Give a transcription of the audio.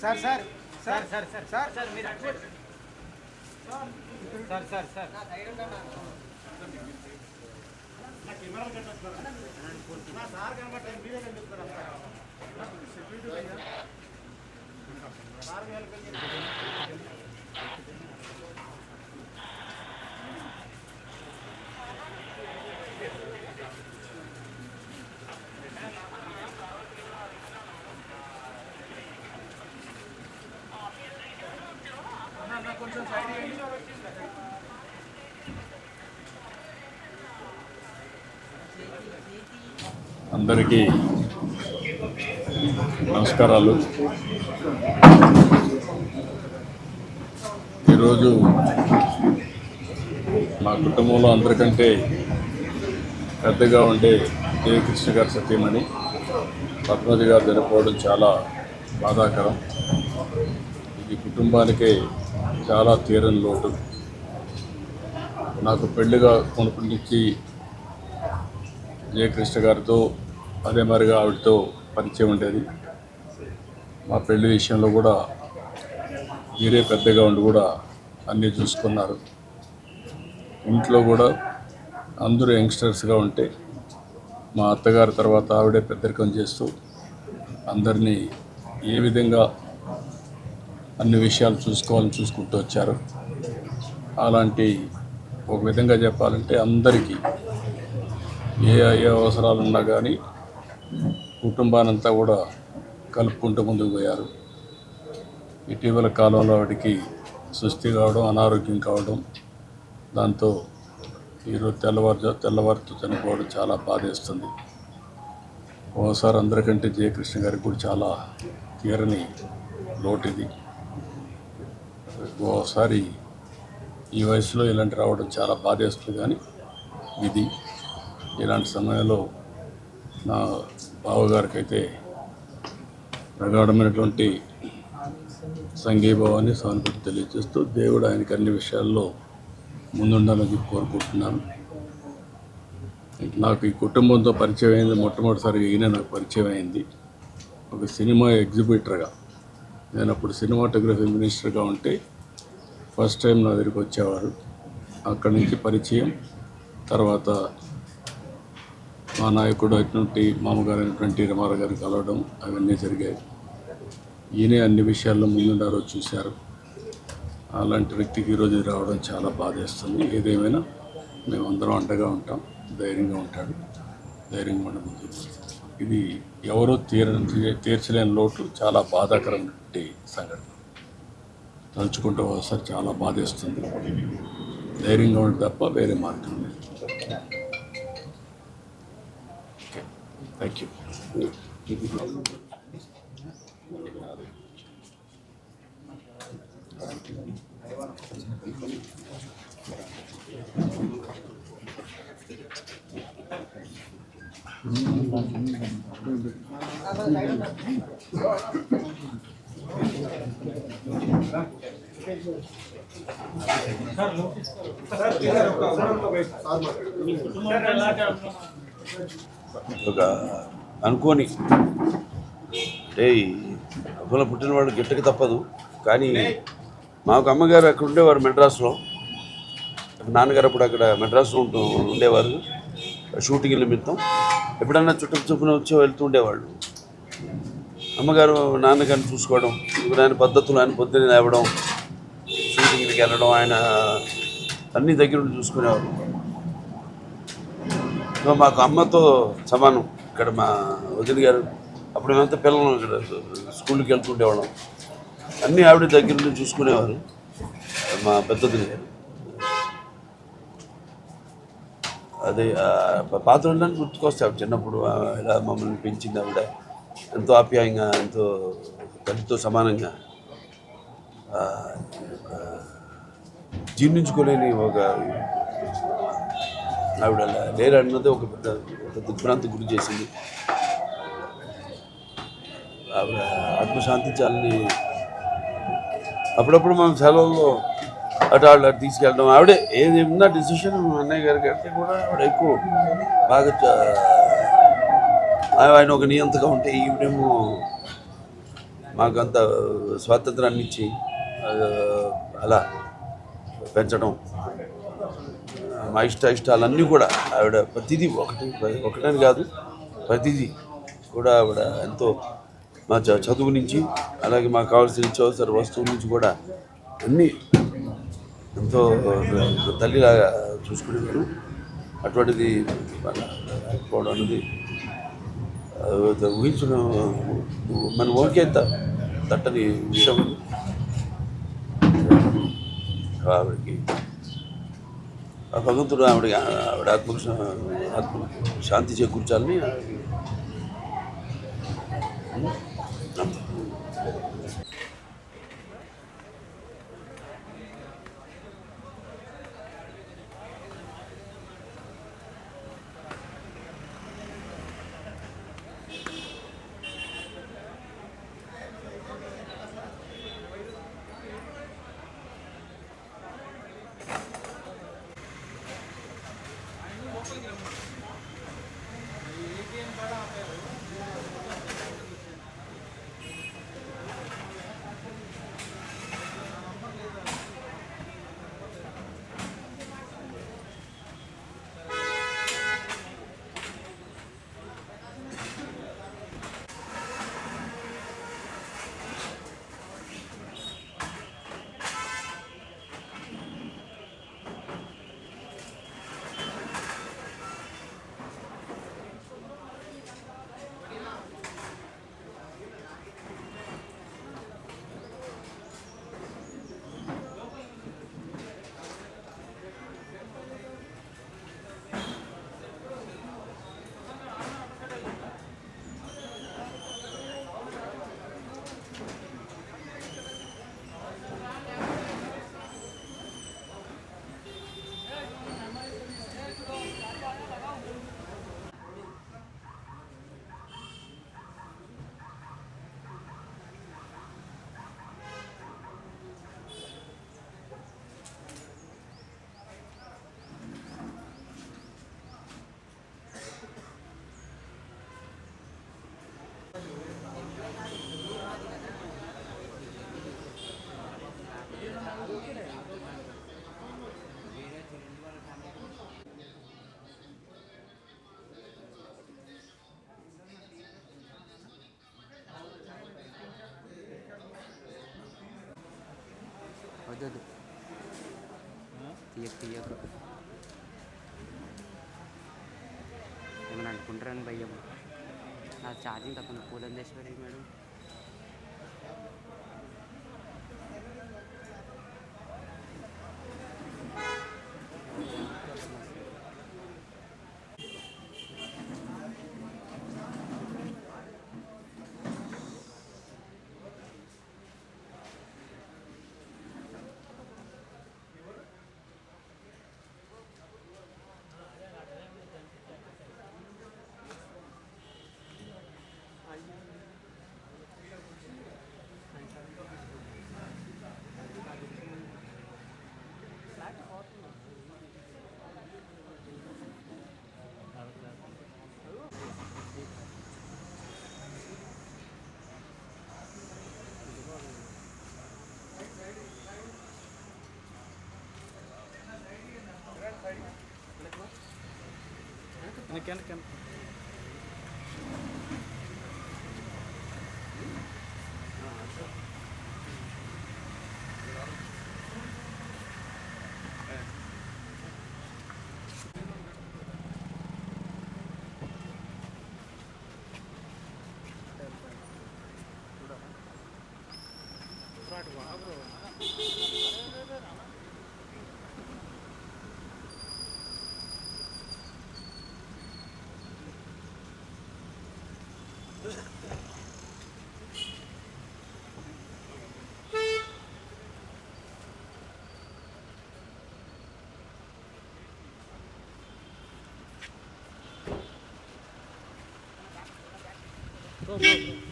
Sir sir sir sir sir sir. Sir మీరు sir sir sir. అందరికీ నమస్కారాలు. ఈరోజు మా కుటుంబంలో అందరికంటే పెద్దగా ఉండే దేవకృష్ణ గారి సత్యమణి పద్మతి గారు చనిపోవడం చాలా బాధాకరం. ఇది కుటుంబానికే చాలా తీరని లోటు నాకు పెళ్ళిగా కొనుక్కునిచ్చి నుంచి జయకృష్ణ గారితో అదే మరిగా ఆవిడతో పరిచయం ఉండేది. మా పెళ్ళి విషయంలో కూడా మీరే పెద్దగా ఉండి కూడా అన్నీ చూసుకున్నారు. ఇంట్లో కూడా అందరూ యంగ్స్టర్స్గా ఉంటే మా అత్తగారి తర్వాత ఆవిడే పెద్దరికం చేస్తూ అందరినీ ఏ విధంగా అన్ని విషయాలు చూసుకోవాలని చూసుకుంటూ వచ్చారు. అలాంటి ఒక విధంగా చెప్పాలంటే అందరికీ ఏ ఏ అవసరాలు ఉన్నా కానీ కుటుంబానంతా కూడా కలుపుకుంటూ ముందుకు పోయారు. ఇటీవల కాలంలో వాటికి సుస్థి కావడం అనారోగ్యం కావడం దాంతో ఈరోజు తెల్లవారు తెల్లవారుతో చనిపోవడం చాలా బాధేస్తుంది. ఓసారి అందరికంటే జయకృష్ణ గారికి కూడా చాలా తీరని లోటు ఒకసారి ఈ వయసులో ఇలాంటి రావడం చాలా బాధేస్తుంది కానీ ఇది ఇలాంటి సమయంలో నా బావగారికి అయితే ప్రగాఢమైనటువంటి సంఘీభావాన్ని సానుభూతి తెలియజేస్తూ దేవుడు ఆయనకి అన్ని విషయాల్లో ముందుండాలని కోరుకుంటున్నాను. నాకు ఈ కుటుంబంతో పరిచయం అయింది మొట్టమొదటిసారిగా ఈయన నాకు పరిచయం అయింది. ఒక సినిమా ఎగ్జిబిటర్గా నేను అప్పుడు సినిమాటోగ్రఫీ మినిస్టర్గా ఉంటే ఫస్ట్ టైం నా దగ్గరికి వచ్చేవారు. అక్కడి నుంచి పరిచయం. తర్వాత మా నాయకుడు అయినటువంటి మామగారు అయినటువంటి రమారావు గారిని కలవడం అవన్నీ జరిగాయి. ఈయనే అన్ని విషయాల్లో ముందుండారో చూశారు. అలాంటి వ్యక్తికి ఈరోజు రావడం చాలా బాధేస్తుంది. ఏదేమైనా మేమందరం అండగా ఉంటాం. ధైర్యంగా ఉంటాడు. ధైర్యంగా ఉండే ముందు ఇది ఎవరో తీర తీర్చలేని లోటు. చాలా బాధాకరమైనటువంటి సంఘటన. తలుచుకుంటూ ఒకసారి చాలా బాధేస్తుంది. ధైర్యంగా ఉంటే తప్ప వేరే మార్గం లేదు. థ్యాంక్ యూ ఒక అనుకోని. అంటే అబ్బుల పుట్టిన వాళ్ళు గిట్టకి తప్పదు. కానీ మాకు అమ్మగారు అక్కడ ఉండేవారు మెడ్రాస్లో. నాన్నగారు అప్పుడు అక్కడ మెడ్రాస్లో ఉంటూ ఉండేవారు. షూటింగ్ నిమిత్తం ఎప్పుడన్నా చుట్టూ చొప్పున వచ్చి వెళ్తూ ఉండేవాళ్ళు. అమ్మగారు నాన్నగారిని చూసుకోవడం ఇప్పుడు ఆయన పద్ధతులు ఆయన పొద్దున్నే లేవడం వెళ్ళడం ఆయన అన్ని దగ్గర ఉండి చూసుకునేవారు. సో మాకు అమ్మతో సమానం ఇక్కడ మా వదిన గారు. అప్పుడు మేమంతా పిల్లలు ఇక్కడ స్కూల్కి వెళ్తుండేవాళ్ళం. అన్నీ ఆవిడ దగ్గర నుంచి చూసుకునేవారు మా పెద్ద గారు. అది పాత రోజులని గుర్తుకొస్తాయి ఆవిడ చిన్నప్పుడు ఇలా మమ్మల్ని పెంచింది ఆవిడ. ఎంతో ఆప్యాయంగా ఎంతో తల్లితో సమానంగా జీర్ణించుకోలేని ఒక ఆవిడ లేరన్నది ఒక పెద్ద ఒక దిగ్భ్రాంతి గురి చేసింది. ఆవిడ ఆత్మశాంతించాలని అప్పుడప్పుడు మనం సెలవుల్లో అటు వాళ్ళు అటు తీసుకెళ్ళడం ఆవిడే ఏది ఉందా డిసిషన్ అన్నయ్య గారికి అంటే కూడా ఆవిడ ఎక్కువ బాగా ఆయన ఒక నియంతగా ఉంటే ఈవిడేమో మాకంత స్వాతంత్రాన్ని ఇచ్చి అలా పెంచడం మా ఇష్ట ఇష్టాలన్నీ కూడా ఆవిడ ప్రతిదీ ఒకటి ఒకటని కాదు ప్రతిదీ కూడా ఆవిడ ఎంతో మా చ- చదువు నుంచి అలాగే మాకు కావాల్సిన నిత్యావసర వస్తువుల నుంచి కూడా అన్నీ ఎంతో తల్లిలాగా చూసుకునేవారు. అటువంటిది పోవడం అనేది ఊహించడం మన ఓకే తట్టని విషయం ఆవిడకి ఆ భగవంతుడు ఆవిడ ఆవిడ ఆత్మ ఆత్మ శాంతి చేకూర్చాలని వద్దొద్దు తీయకు తీయకు. ఏమైనా అనుకుంటారని భయ్యం నా ఛార్జింగ్ తక్కువ పూలందేశ్వరి మేడం? কেন কেন Right, wow, bro. Добре.